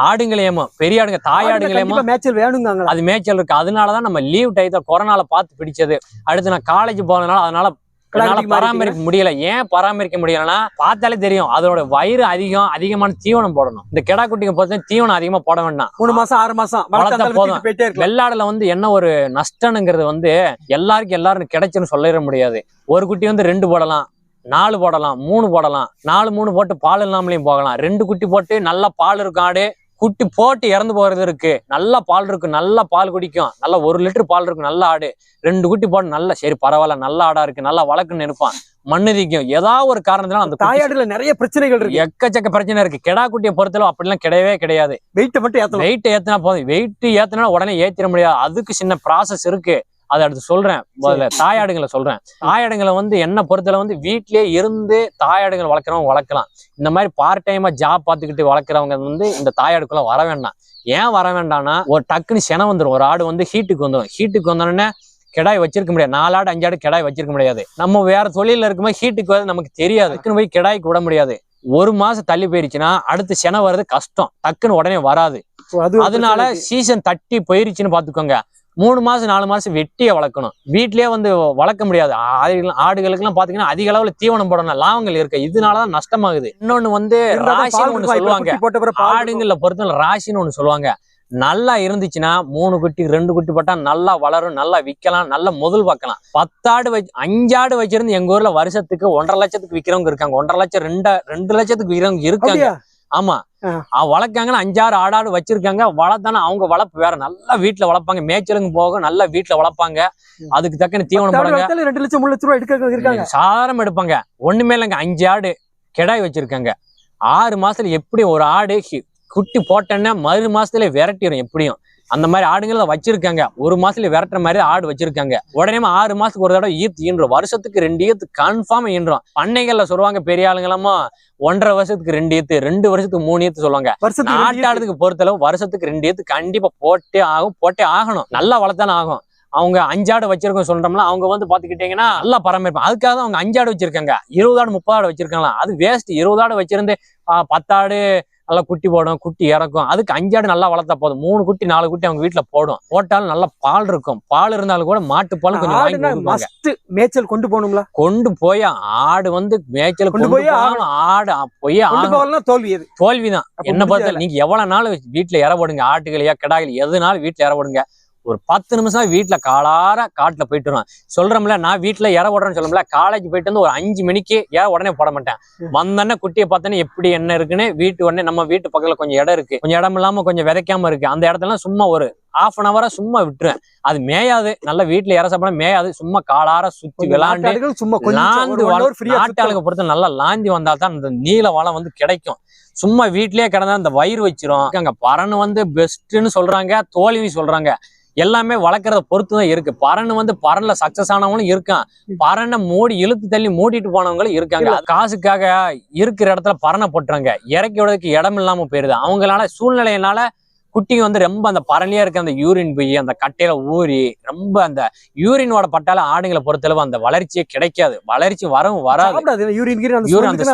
ஆடுங்களையுமோ பெரிய ஆடுங்க தாயாடுங்களையுமோ கண்டிப்பா மேய்ச்சல் வேணுங்காங்களா? அது மேய்ச்சல் இருக்கு. அதனாலதான் நம்ம லீவ் டயத்துல கொரோனால பார்த்து பிடிச்சது. அடுத்து நான் காலேஜ் போனதுனால அதனால என்னால. பராமரிக்க முடியல. ஏன் பராமரிக்க முடியலன்னா பார்த்தாலே தெரியும். அதோட வயிறு அதிகம் அதிகமான தீவனம் போடணும். இந்த கிடா குட்டிங்க பொறுத்த தீவனம் அதிகமா போட வேண்டாம். மூணு மாசம் ஆறு மாசம் வளர்த்தா போதும். வெள்ளாடுல வந்து என்ன ஒரு நஷ்டம்ங்கிறது வந்து எல்லாருக்கும் எல்லாரும் கிடைச்சுன்னு சொல்லிட முடியாது. ஒரு குட்டி வந்து ரெண்டு போடலாம் நாலு போடலாம் மூணு போடலாம் நாலு மூணு போட்டு பால் இல்லாமலையும் போகலாம். ரெண்டு குட்டி போட்டு நல்லா பால் இருக்கும் ஆடு. குட்டி போட்டு இறந்து போறது இருக்கு. நல்லா பால் இருக்கும் நல்லா பால் குடிக்கும். நல்லா ஒரு லிட்டர் பால் இருக்கும் நல்ல ஆடு. ரெண்டு குட்டி போட்டு நல்ல சரி பரவாயில்ல நல்ல ஆடா இருக்கு நல்லா வளர்க்குன்னு இருப்பான் மண்ணுதிக்கும். ஏதாவது ஒரு காரணத்தினால அந்த தாயாடுல நிறைய பிரச்சனைகள் இருக்கு. எக்கச்சக்க பிரச்சனை இருக்கு. கெடா குட்டியை பொறுத்தளவு அப்படிலாம் கிடையவே கிடையாது. வெயிட்ட மட்டும் ஏத்தலாம் வெயிட் ஏத்தினா போதும். வெயிட் ஏத்தினா உடனே ஏத்திட முடியாது. அதுக்கு சின்ன ப்ராசஸ் இருக்கு. அதை அடுத்து சொல்றேன். முதல்ல தாயாடுங்களை சொல்றேன். தாயாடுங்களை வந்து என்ன பொறுத்தல வந்து வீட்லயே இருந்து தாயாடுகள் வளர்க்குறவங்க வளர்க்கலாம். இந்த மாதிரி பார்ட் டைமா ஜாப் பார்த்துக்கிட்டு வளர்க்குறவங்க வந்து இந்த தாயாடுக்குள்ள வர வேண்டாம். ஏன் வர வேண்டாம்னா ஒரு டக்குன்னு சென வந்துடும் ஒரு ஆடு வந்து ஹீட்டுக்கு வந்துடும் ஹீட்டுக்கு வந்தோடனே கிடாய் வச்சிருக்க முடியாது. நாலு ஆடு அஞ்சு ஆடு கிடாய் வச்சிருக்க முடியாது. நம்ம வேற தொழில இருக்கும்போது ஹீட்டுக்கு வந்து நமக்கு தெரியாது. போய் கிடாய்க்கு விட முடியாது. ஒரு மாசம் தள்ளி போயிருச்சுன்னா அடுத்து சென வர்றது கஷ்டம். டக்குன்னு உடனே வராது. அதனால. சீசன் தட்டி போயிருச்சுன்னு பாத்துக்கோங்க மூணு மாசம் நாலு மாசம் வெட்டிய வளர்க்கணும். வீட்லயே வந்து வளர்க்க முடியாது. ஆடுகள் ஆடுகளுக்கெல்லாம் பாத்தீங்கன்னா அதிக அளவுல தீவனம் போடணும். லாபங்கள் இருக்கு. இதனாலதான் நஷ்டமாகுது. இன்னொன்னு வந்து ராசின்னு. இப்ப சொல்லுவாங்க. ஆடுங்கள்ல பொறுத்தவரை ராசின்னு ஒண்ணு சொல்லுவாங்க. நல்லா இருந்துச்சுன்னா மூணு குட்டி ரெண்டு குட்டி போட்டா நல்லா வளரும் நல்லா விக்கலாம் நல்லா முதல் பார்க்கலாம். பத்தாடு வச்சு அஞ்சாடு வச்சிருந்து எங்க ஊர்ல வருஷத்துக்கு ஒன்றரை லட்சத்துக்கு விக்கிறவங்க இருக்காங்க. ஒன்றரை லட்சம் ரெண்டு ரெண்டு லட்சத்துக்கு விக்கிறவங்க இருக்காங்க. ஆமா. வளர்க்காங்கன்னா அஞ்சாறு ஆடாடு வச்சிருக்காங்க. வளர்த்தானா அவங்க வளர்ப்பு வேற. நல்லா வீட்டுல வளர்ப்பாங்க. மேய்ச்சலுங்க போகும் நல்லா வீட்டுல வளர்ப்பாங்க. அதுக்கு தக்கன தீவனம் ஆடு போடுங்க. ரெண்டு லட்சம் மூணு லட்சம் ரூபாய் இருக்காங்க. சாதாரணம் எடுப்பாங்க. ஒண்ணுமே இல்லைங்க. அஞ்சு ஆடு கிடாய் வச்சிருக்காங்க. ஆறு மாசத்துல எப்படி ஒரு ஆடு குட்டி போட்டேன்னா மறு மாசத்துல விரட்டிடும் எப்படியும். அந்த மாதிரி ஆடுங்களை வச்சிருக்காங்க. ஒரு மாசத்துல விரட்டுற மாதிரி ஆடு வச்சிருக்காங்க. உடனே ஆறு மாசத்துக்கு ஒரு தடவை ஈத்து ஈன்றும். வருஷத்துக்கு ரெண்டு ஈத்து கன்ஃபார்ம் ஈன்றும். பண்ணைகள்ல சொல்லுவாங்க பெரிய ஆளுங்களமா ஒன்றரை வருஷத்துக்கு ரெண்டு ஈத்து ரெண்டு வருஷத்துக்கு மூணு ஈத்து சொல்லுவாங்க. நாட்டாடுக்கு பொறுத்தளவு வருஷத்துக்கு ரெண்டு ஈத்து கண்டிப்பா போட்டே ஆகும் போட்டே ஆகணும். நல்லா வளர்த்தானே ஆகும். அவங்க அஞ்சாடு வச்சிருக்கோம் சொல்றோம்ல அவங்க வந்து பாத்துக்கிட்டீங்கன்னா நல்லா பராமரிப்பாங்க. அதுக்காக தான் அவங்க அஞ்சாடு வச்சிருக்காங்க. இருபது ஆடு முப்பது ஆடு வச்சிருக்காங்களா அது வேஸ்ட் இருபது ஆடு வச்சிருந்து பத்தாடு நல்லா குட்டி போடும் குட்டி இறக்கும். அதுக்கு அஞ்சாடு நல்லா வளர்த்தா போதும். மூணு குட்டி நாலு குட்டி அவங்க வீட்டுல போடும். போட்டாலும் நல்லா பால் இருக்கும். பால் இருந்தாலும் கூட மாட்டு பால் கொஞ்சம் மஸ்ட் மேய்ச்சல் கொண்டு போகணும்ல? கொண்டு போய் ஆடு வந்து மேய்ச்சல் கொண்டு போயே? ஆடு போய் தோல்வி தோல்விதான். என்ன. பார்த்தா நீங்க எவ்வளவு நாள் வீட்டுல இறப்படுங்க ஆட்டுகளையா கிடாய்கள் எதுனாலும் வீட்டுல இறப்படுங்க ஒரு பத்து நிமிஷம் வீட்டுல காலார காட்டுல போயிட்டு வருவேன். சொல்றோம்ல நான் வீட்டுல இற விடுறேன்னு சொல்லும்ல காலேஜ் போயிட்டு வந்து ஒரு அஞ்சு மணிக்கு ஏன் உடனே போட மாட்டேன். வந்தோடனே குட்டியை பார்த்தோன்னே எப்படி என்ன இருக்குன்னு வீட்டு உடனே நம்ம வீட்டு பக்கத்துல கொஞ்சம் இடம் இருக்கு. கொஞ்சம் இடம் இல்லாம கொஞ்சம் விதைக்காம இருக்கு. அந்த இடத்துல சும்மா ஒரு half அன் ஹவரா சும்மா விட்டுருவேன். அது மேயாது. நல்ல வீட்டுல இற சாப்பிட மேயாது. சும்மா காலார சுத்தி விளாண்டு சும்மா லாந்து. நாட்டாளுக்கு பொறுத்த நல்லா லாந்தி வந்தா தான் இந்த நீல வளம் வந்து கிடைக்கும். சும்மா வீட்லயே கிடந்தா இந்த வயிறு வச்சிரும். அங்க பறன் வந்து பெஸ்ட்னு சொல்றாங்க தோல்வி சொல்றாங்க. எல்லாமே வளர்க்கறத பொறுத்து தான் இருக்கு. பறன் வந்து பறன்ல சக்சஸ் ஆனவங்களும் இருக்கான். பறனை மூடி இழுத்து தள்ளி மூடிட்டு போனவங்களும் இருக்காங்க. காசுக்காக இருக்கிற இடத்துல பறனை போட்டுறாங்க. இறக்கி விடுறதுக்கு இடம் இல்லாம போயிருது. அவங்களால சூழ்நிலையினால குட்டிங்க வந்து ரொம்ப அந்த பறனியா இருக்க அந்த யூரின் போய் அந்த கட்டையில ஊறி ரொம்ப அந்த யூரினோட பட்டால ஆடுங்களை பொறுத்தளவு அந்த வளர்ச்சியே கிடைக்காது. வளர்ச்சி வரவும் வராது. யூரின் அந்த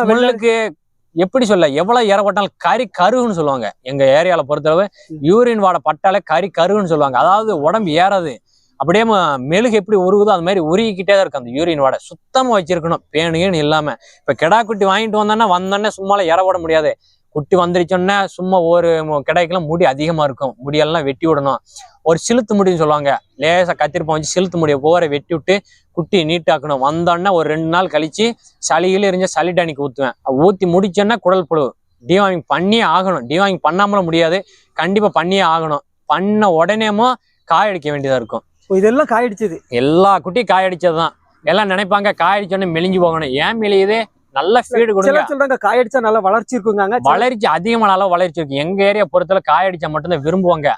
எப்படி சொல்ல எவ்வளவு இற பட்டாலும் கறி கருகுன்னு சொல்லுவாங்க. எங்க ஏரியால பொறுத்தளவு யூரின் வாடை பட்டாலே கறி கருகுன்னு சொல்லுவாங்க. அதாவது உடம்பு ஏறாது. அப்படியே மெழுகு எப்படி உருகுதோ அது மாதிரி உருகிக்கிட்டே தான் இருக்கும் அந்த யூரின் வாடை. சுத்தமாக வச்சிருக்கணும். பேணுகன்னு இல்லாமல் இப்போ கிடா குட்டி வாங்கிட்டு வந்தோன்னா வந்தோடனே சும்மால இற விட முடியாது. குட்டி வந்துருச்சோன்னே சும்மா ஒரு கிடைக்கெல்லாம் முடி அதிகமா இருக்கும். முடியெல்லாம் வெட்டி விடணும். ஒரு சிலுத்து முடின்னு சொல்லுவாங்க. லேசா கத்திரிப்பம் வச்சு சிலுத்து முடிய போற வெட்டி விட்டு குட்டி நீட்டாக்கணும். வந்தோடனே ஒரு ரெண்டு நாள் கழிச்சு சளியில இருந்த சளி டானிக்கு ஊத்துவேன். ஊத்தி முடிச்சோன்னா குடல் புழு. டிவாமிங் பண்ணியே ஆகணும். டிவாமிங் பண்ணாமலும் முடியாது. கண்டிப்பா பண்ணியே ஆகணும். பண்ண உடனேமோ காய அடிக்க வேண்டியதா இருக்கும். இதெல்லாம் காயடிச்சது எல்லா குட்டியும் காய அடிச்சதுதான். எல்லாம் நினைப்பாங்க காய அடிச்சோடனே மெலிஞ்சு போகணும். ஏன் மெலியுது? நல்ல ஃபீடு கொடுங்க. சொல்றாங்க காயடிச்சா நல்லா வளர்ச்சி இருக்குங்காங்க. சிலர் வளர்ச்சி அதிகமான அளவு வளர்ச்சி இருக்கு. எங்க ஏரியா பொறுத்தல காய அடிச்சா மட்டும்தான் விரும்புவாங்க.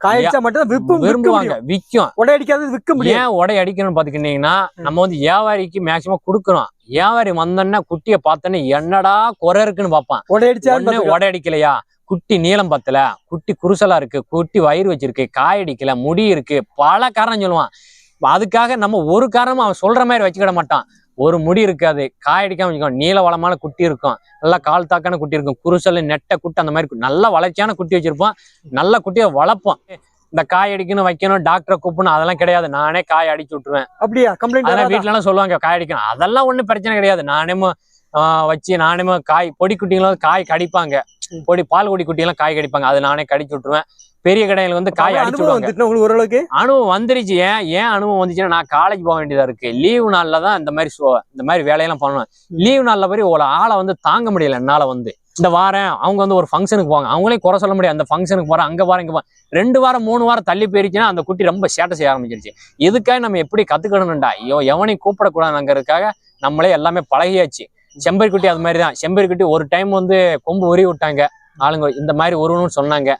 காயடிச்சா மட்டும் தான் விப்பு விற்க விரும்புவாங்க. விற்கும் உடை அடிக்காதது விற்க முடியும் ஏன் உடை அடிக்கணும்னு பாத்துக்கிட்டீங்கன்னா நம்ம வந்து வியாபாரிக்கு மேக்சிமம் கொடுக்கணும். வியாபாரி வந்தோன்னா குட்டியை பார்த்தோன்னே என்னடா குறை இருக்குன்னு பார்ப்பான். உடை அடிச்சா உடை அடிக்கலையா? குட்டி நீளம் பத்தல. குட்டி குருசலா இருக்கு. குட்டி வயிறு வச்சிருக்கு. காய் அடிக்கல முடி இருக்கு. பல காரணம் சொல்லுவான். அதுக்காக நம்ம ஒரு காரணமும் அவன் சொல்ற மாதிரி வச்சுக்கிட மாட்டான். ஒரு முடி இருக்காது. காய் அடிக்காம வச்சுக்கோ நீல வளமான குட்டி இருக்கும். நல்லா கால் தாக்கான குட்டி இருக்கும். குருசல் நெட்டை குட்டி அந்த மாதிரி கு- நல்ல வளர்ச்சியான குட்டி வச்சிருப்போம். நல்ல குட்டியை வளர்ப்போம். இந்த காய் அடிக்கணும் வைக்கணும் டாக்டரை கூப்பிடணும் அதெல்லாம் கிடையாது. நானே காய் அடிச்சு விட்டுருவேன். அப்படியா? கம்ப்ளைண்ட் அதெல்லாம் வீட்ல எல்லாம் சொல்லுவாங்க காய் அடிக்கணும். அதெல்லாம் ஒண்ணும் பிரச்சனை கிடையாது. நானேமோ ஆஹ் வச்சு நானேமோ காய் பொடி குட்டிங்களும் காய் கடிப்பாங்க. பொடி பால் குடி குட்டியெல்லாம் காய் கடிப்பாங்க. அது நானே கடிச்சு விட்டுருவேன். பெரிய கடையில வந்து காய் அனுபவம் ஓரளவுக்கு? அனுபவம் வந்துருச்சு. ஏன் ஏன் அனுபவம் வந்துச்சுன்னா நான் காலேஜ் போக வேண்டியதா இருக்கு. லீவு நாள்ல தான் இந்த மாதிரி இந்த மாதிரி வேலையெல்லாம் பண்ணணும். லீவு நாள்ல போய் ஒரு ஆளை வந்து தாங்க முடியல என்னால வந்து. இந்த வாரம் அவங்க வந்து ஒரு ஃபங்க்ஷனுக்கு போவாங்க. அவங்களையும் குறை சொல்ல முடியாது. அந்த ஃபங்க்ஷனுக்கு போறேன் அங்க போறேன் இங்க போறேன். ரெண்டு வாரம் மூணு வாரம் தள்ளி போயிருச்சுன்னா அந்த குட்டி ரொம்ப சேட்டை செய்ய ஆரம்பிச்சிருச்சு. இதுக்காக நம்ம எப்படி கத்துக்கணும்டா? ஐயோ எவனையும் கூப்பிடக்கூடாதுங்கிறதுக்காக நம்மளே எல்லாமே பழகியாச்சு. செம்பரி குட்டி அது மாதிரி தான். செம்பரி குட்டி ஒரு டைம் வந்து கொம்பு உரி விட்டாங்க. ஆளுங்க இந்த மாதிரி உருவணும்னு சொன்னாங்க.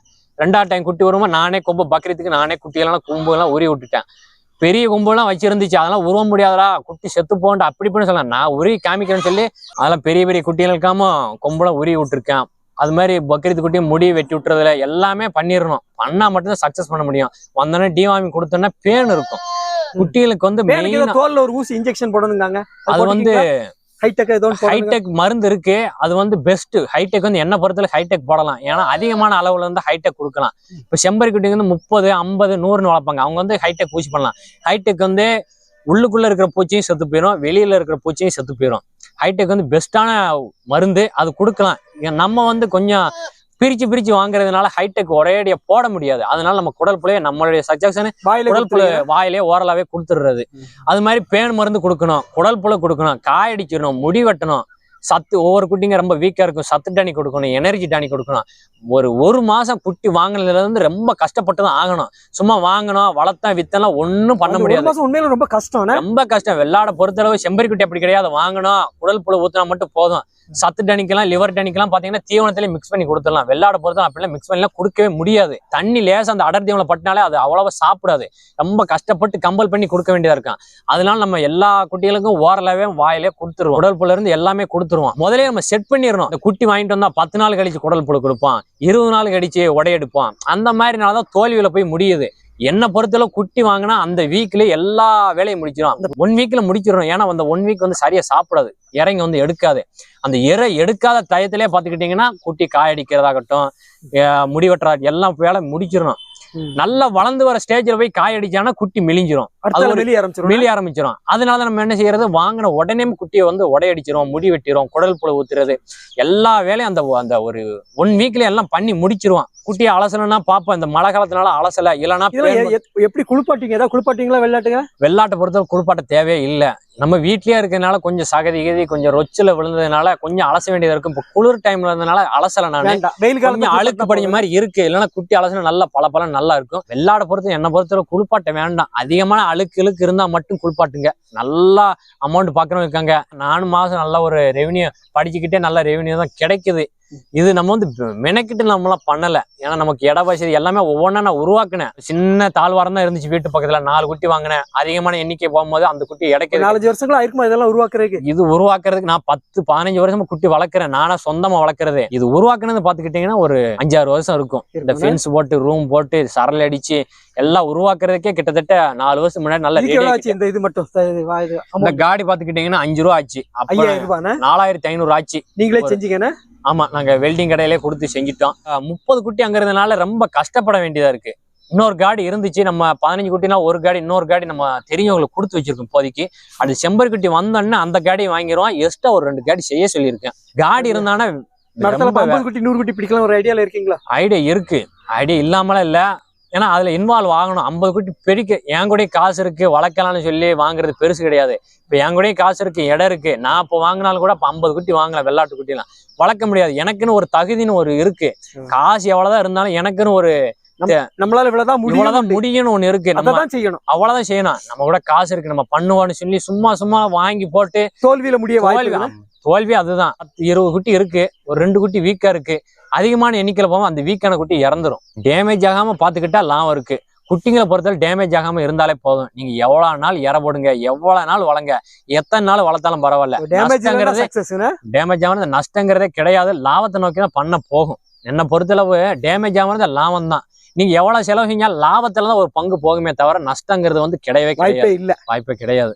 ரெண்டாவது டைம் குட்டி வருமா நானே கொம்பு பக்ரீத்துக்கு நானே குட்டியெல்லாம் கொம்பு எல்லாம் உரி விட்டுட்டேன். பெரிய கொம்பெல்லாம் வச்சிருந்துச்சு. அதெல்லாம் உருவ முடியாதடா குட்டி செத்து போன்ட்டு அப்படி இப்படின்னு சொல்லலாம். நான் உருவி காமிக்கிறேன்னு சொல்லி அதெல்லாம் பெரிய பெரிய குட்டிகளுக்காம கொம்பெல்லாம் உருவி விட்டுருக்கேன். அது மாதிரி பக்ரீத்து குட்டி முடி வெட்டி விட்டுறதுல எல்லாமே பண்ணிடணும். பண்ணா மட்டும்தான் சக்சஸ் பண்ண முடியும். வந்தோடனே டிவாமி கொடுத்தோன்னா பேன் இருக்கும். குட்டிகளுக்கு வந்து தோல்ல ஒரு ஊசி இன்ஜெக்ஷன் போடணுங்காங்க. அது வந்து ஹைடெக் ஏதோ ஹைடெக் மருந்து இருக்கு. அது வந்து பெஸ்ட் ஹைடெக் வந்து என்ன பொறுத்தல ஹைடெக் போடலாம். ஏன்னா அதிகமான அளவுல இருந்து ஹைடெக் கொடுக்கலாம். இப்போ செம்பரி குட்டிங்க வந்து முப்பது ஐம்பது நூறுன்னு வளர்ப்பாங்க. அவங்க வந்து ஹைடெக் பூச்சி பண்ணலாம். ஹைடெக் வந்து உள்ளுக்குள்ள இருக்கிற பூச்சியும் செத்து போயிடும் வெளியில இருக்கிற பூச்சியும் செத்து போயிடும் ஹைடெக் வந்து பெஸ்ட்டான மருந்து. அது கொடுக்கலாம். நம்ம வந்து கொஞ்சம் பிரிச்சு பிரிச்சு வாங்குறதுனால ஹைடெக் ஒரேடியா போட முடியாது. அதனால நம்ம குடல் புள்ளைய நம்மளுடைய சஜஷன் வாயில குடல் கொடுத்துருங்க. வாயிலே ஓரலாவே கொடுத்துடுறது. அது மாதிரி பேன் மருந்து கொடுக்கணும் குடல் புழு கொடுக்கணும் காய் அடிச்சிடணும் முடி வெட்டணும். சத்து ஒவ்வொரு குட்டிங்க ரொம்ப வீக்கா இருக்கும். சத்து டானி கொடுக்கணும் எனர்ஜி டானி கொடுக்கணும். ஒரு ஒரு மாசம் குட்டி வாங்கினதுல இருந்து ரொம்ப கஷ்டப்பட்டு தான் ஆகணும். சும்மா வாங்கணும் வளர்த்தா வித்தெல்லாம் ஒண்ணும் பண்ண முடியாது. உண்மையில ரொம்ப கஷ்டம் ரொம்ப கஷ்டம். வெள்ளாட பொறுத்தளவு செம்பரி குட்டி அப்படி கிடையாது. வாங்கணும் குடல் புழு ஊத்தினா மட்டும் போதும். சத்து டனிக்கெல்லாம் லிவர் டனிக்கெல்லாம் பார்த்தீங்கன்னா தீவனத்திலே மிக்ஸ் பண்ணி கொடுத்துடலாம். வெள்ளாட பொறுத்தலாம் அப்படிலாம் மிக்ஸ் பண்ணலாம் கொடுக்கவே முடியாது. தண்ணி லேசாக அந்த அடர் தீவனம் பட்டினாலே அது அவ்வளவா சாப்பிடாது. ரொம்ப கஷ்டப்பட்டு கம்பல் பண்ணி கொடுக்க வேண்டியதாக இருக்கும். அதனால நம்ம எல்லா குட்டிகளுக்கும் ஓரளவே வாயிலே கொடுத்துருவோம். குடல் புழு இருந்து எல்லாமே கொடுத்துருவோம். முதலே நம்ம செட் பண்ணிடணும். இந்த குட்டி வாங்கிட்டு வந்தால் பத்து நாள் கழிச்சு குடல் புழு கொடுப்பான். இருபது நாள் கழிச்சு உடையெடுப்பான் அந்த மாதிரினால தான் தோல்வியில் போய் முடியுது. என்ன பொறுத்தளவு குட்டி வாங்கினா அந்த வீக்ல எல்லா வேலையும் முடிச்சிடும் அந்த ஒன் வீக்ல முடிச்சிடும் ஏன்னா அந்த ஒன் வீக் வந்து சரியா சாப்பிடாது. இறங்கி வந்து எடுக்காது. அந்த இறை எடுக்காத டயத்திலே பாத்துக்கிட்டீங்கன்னா குட்டி காய் அடிக்கிறதாகட்டும் அஹ் முடி வெட்டுறா எல்லாம் வேலை முடிச்சிடணும். நல்லா வளர்ந்து வர ஸ்டேஜ்ல போய் காய் அடிச்சானா குட்டி மெலிஞ்சிரும் வெளியே ஆரம்பிச்சிடும் அதனால நம்ம என்ன செய்யறது? வாங்கின உடனே குட்டியை வந்து உடையடிச்சிரும் முடி வெட்டிரும் குடல் புழு ஊத்துறது எல்லா வேலையும் அந்த அந்த ஒரு ஒன் வீக்ல எல்லாம் பண்ணி முடிச்சிருவான். குட்டியை அலசணும்னா பாப்போம் இந்த மழை காலத்தினால அலசல இல்லைன்னா எப்படி குளிப்பாட்டீங்க ஏதாவது குளிப்பாட்டீங்களா வெள்ளாட்டுங்க வெள்ளாட்டை பொறுத்தவரை குளிப்பாட்ட தேவையே இல்லை. நம்ம வீட்லயே இருக்கிறதுனால கொஞ்சம் சகதி கிதி கொஞ்சம் ரொச்சில விழுந்ததுனால கொஞ்சம் அலச வேண்டியதா இருக்கும். இப்போ குளிர் டைம்ல இருந்தனால அலசல நான். வெயில் கொஞ்சம் அழுக்கு படிஞ்ச மாதிரி இருக்கு. இல்லைன்னா குட்டி அலசினா நல்லா பல நல்லா இருக்கும். வெள்ளாடை பொறுத்து என்ன பொறுத்தவரை குளிப்பாட்ட வேண்டாம். அதிகமான அழுக்கு இழுக்கு இருந்தால் மட்டும் குளிப்பாட்டுங்க. நல்லா அமௌண்ட் பார்க்குறவங்க இருக்காங்க. நாலு மாதம் நல்ல ஒரு ரெவன்யூ படிச்சுக்கிட்டே நல்ல ரெவன்யூ தான் கிடைக்குது. இது நம்ம வந்து மெனக்கிட்டு நம்மளாம் பண்ணல. ஏன்னா நமக்கு இட வசதி எல்லாமே ஒவ்வொன்றா நான் உருவாக்குனேன். சின்ன தாழ்வாரம் தான் இருந்துச்சு வீட்டு பக்கத்துல. நாலு குட்டி வாங்கினேன். அதிகமான எண்ணிக்கை போகும்போது அந்த குட்டி இடைக்க நாலஞ்சு வருஷங்களா இருக்குமா இதெல்லாம் உருவாக்குறதுக்கு? இது உருவாக்குறதுக்கு நான் பத்து பதினஞ்சு வருஷமா குட்டி வளர்க்குறேன். நானா சொந்தமா வளர்க்குறது. இது உருவாக்குனது பாத்துக்கிட்டீங்கன்னா ஒரு அஞ்சாறு வருஷம் இருக்கும். இந்த? ஃபென்ஸ் போட்டு ரூம் போட்டு சரல் அடிச்சு எல்லாம் உருவாக்குறதுக்கே கிட்டத்தட்ட நாலு வருஷம் முன்னாடி நல்ல இந்த இது மட்டும்? த- இது வா- இது இந்த amount? காடி பாத்துக்கிட்டீங்கன்னா அஞ்சு ரூபா ஆச்சு. நாலாயிரத்தி ஐநூறு ஆச்சு. நீங்களே ஒரு- செஞ்சீங்கண்ணே ஆமா நாங்க வெல்டிங் கடையிலே கொடுத்து செஞ்சிட்டோம். முப்பது குட்டி அங்க இருந்தனால ரொம்ப கஷ்டப்பட வேண்டியதா இருக்கு. இன்னொரு காடி இருந்துச்சு நம்ம பதினஞ்சு குட்டினா ஒரு காடி இன்னொரு காடி நம்ம தெரிஞ்சவங்களுக்கு கொடுத்து வச்சிருக்கோம் இப்போதைக்கு. அது செம்பரி குட்டி வந்தோடனே அந்த காடியை வாங்கிடுவோம். எக்ஸ்ட்ரா ஒரு ரெண்டு காடி செய்ய சொல்லியிருக்கேன். காடி இருந்தானா குட்டி நூறு குட்டி பிடிக்கலாம் ஒரு ஐடியால இருக்கீங்களா? ஐடியா இருக்கு. ஐடியா இல்லாமலாம் இல்ல. ஏன்னா அதுல இன்வால்வ் ஆகணும். ஐம்பது குட்டி பிடிக்க என் கூட காசு இருக்கு வளர்க்கலாம்னு சொல்லி வாங்குறது பெருசு கிடையாது. இப்ப என் கூட காசு இருக்கு இடம் இருக்கு. நான் இப்போ வாங்கினாலும் கூட இப்ப ஐம்பது குட்டி வாங்கலாம் வெள்ளாட்டு குட்டிலாம். வளர்க்க முடியாது. எனக்குன்னு ஒரு தகுதின்னு ஒரு இருக்கு. காசு எவ்வளவுதான் இருந்தாலும் எனக்குன்னு ஒரு நம்மளால இவ்வளவுதான் இவ்வளவுதான் முடியும் முடியும்னு ஒண்ணு இருக்கு. நம்ம செய்யணும். அவ்வளவுதான் செய்யணும். நம்ம கூட காசு இருக்கு. நம்ம பண்ணுவோம்னு சொல்லி சும்மா சும்மா வாங்கி போட்டு தோல்வியில முடிய வாய்ப்பு தோல்வி அதுதான். இருபது குட்டி இருக்கு. ஒரு ரெண்டு குட்டி வீக்கா இருக்கு. அதிகமான எண்ணிக்கையில போவோம் அந்த வீக்கான குட்டி இறந்துரும். டேமேஜ் ஆகாம பாத்துக்கிட்டா லாபம் இருக்கு. குட்டிங்களை பொறுத்தவரை டேமேஜ் ஆகாம இருந்தாலே போதும். நீங்க எவ்வளவு நாள் இற போடுங்க எவ்வளவு நாள் வளங்க எத்தனை நாள் வளர்த்தாலும் பரவாயில்ல. டேமேஜ் நஷ்டங்கிறதே சக்சஸ் டேமேஜ் ஆகாத நஷ்டங்கிறதே கிடையாது. லாபத்தை நோக்கி தான் பண்ண போகும். என்னை பொறுத்தளவு டேமேஜ் ஆகாத லாபம் தான் நீங்க எவ்வளவு செலவு செஞ்சாலும் லாபத்துல தான் ஒரு பங்கு போகுமே தவிர நஷ்டங்கிறது வந்து கிடையவே கிடையாது. வாய்ப்பே கிடையாது.